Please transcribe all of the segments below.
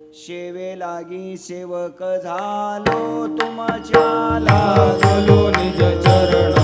शेवे लागी सेवक झालो तुमच्या लागलो निज चरण.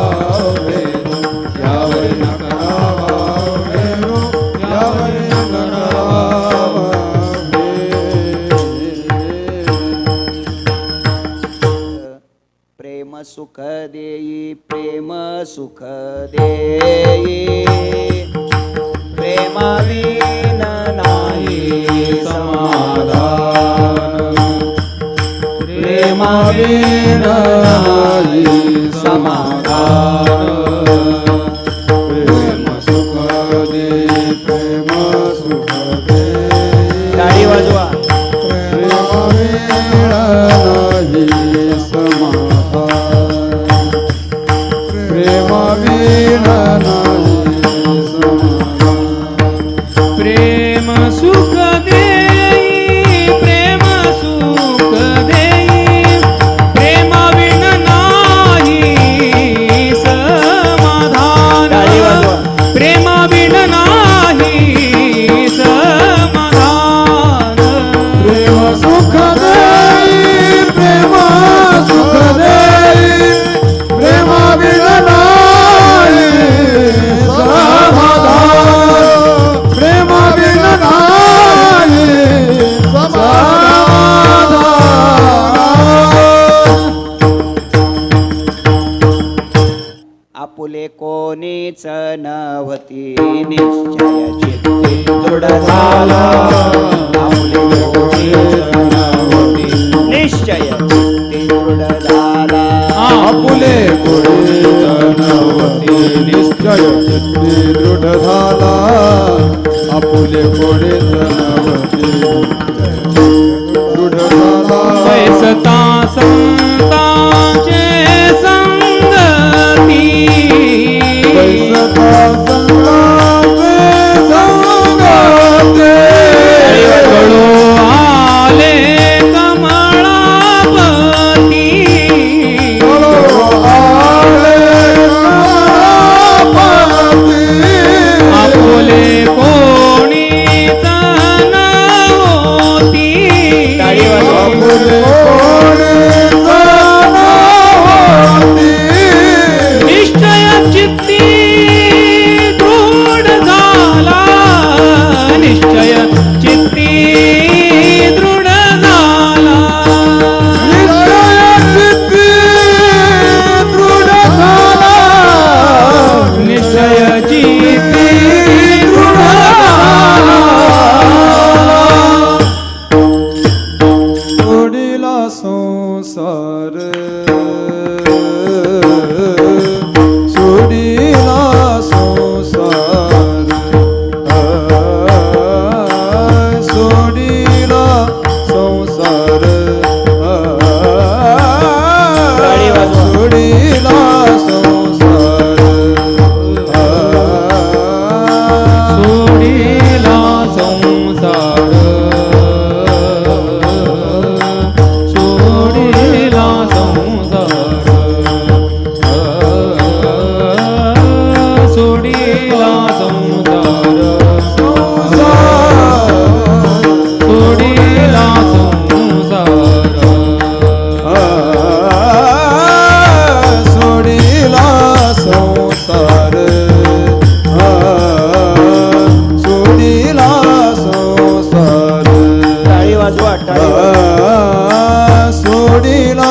प्रेम सुख देई प्रेम सुख देई। प्रेमावीन नाही समाधान। प्रेमावीन नाही समाधान। कोणीच नव्हती निश्चयाची. झाला निश्चय दृढ झाला आपुले. निश्चय दृढ झाला आपुले कोणीच Amen. છોડી ન